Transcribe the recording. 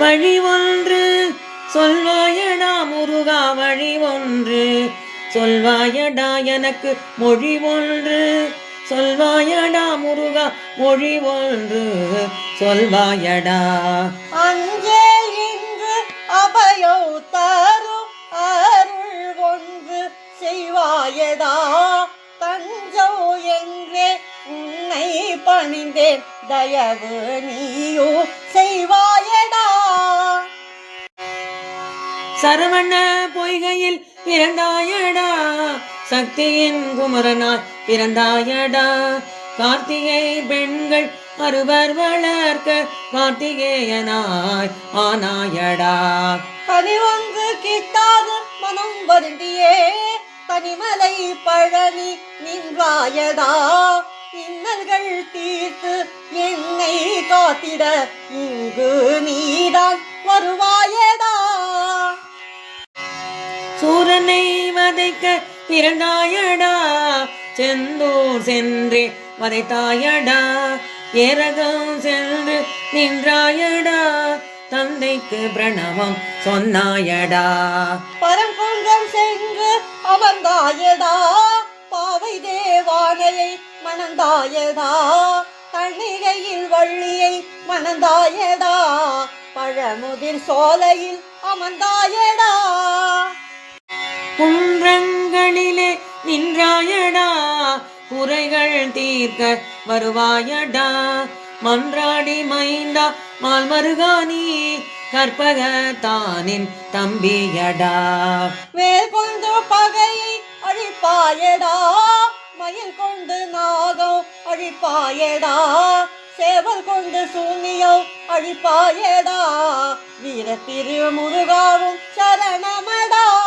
வழி ஒன்று சொல்வாயடா முருகா வழி ஒன்று சொல்வாயடா எனக்கு மொழி ஒன்று சொல்வாயடா முருகா மொழி ஒன்று சொல்வாயடா. அஞ்சே இன்று அபயோ தரும் அருள் ஒன்று செய்வாயடா தஞ்சோ என்றே உன்னை பணிந்தேன். தயவு நீயோ செய்வாயடா சரவண பொய்கையில் பிறந்தாயடா. சக்தியின் குமரனாய் பிறந்தாயடா. கார்த்திகை பெண்கள் அறுவர் வளர்க்க கார்த்திகேயனாய் ஆனாயடா. பதிவங்கு கிட்டாது மனம் வருந்தியே. பனிமலை பழனி நின்றாயடா. இன்னல்கள் தீர்த்து என்னை காத்திட இங்கு நீதான் வருவாயடா. சூரனை வதைக்க பிறந்தாயடா செந்தூர் சென்று வதைத்தாயடா. ஏரகம் சென்று நின்றாயடா. தந்தைக்கு பிரணவம் சொன்னாயடா. பரங்குன்றம் சென்று அமர்ந்தாயடா. பாவை தேவானையை மணந்தாயடா. தண்ணீரையில் வள்ளியை மணந்தாயடா. பழமுதிர் சோலையில் அமர்ந்தாயடா. குன்றங்களிலே நின்றாயடா. உரைகள் தீர்க்க வருவாயடா. மன்றாடி மைந்தா மால் மருகானி கற்பகத்தானின் தம்பியடா. வேல் கொண்டு பகையை அழிப்பாயடா. மயில் கொண்டு நாகம் அழிப்பாயடா. சேவல் கொண்டு சூனியம் அழிப்பாயடா. வீர திருமுருகாவும் சரணமடா.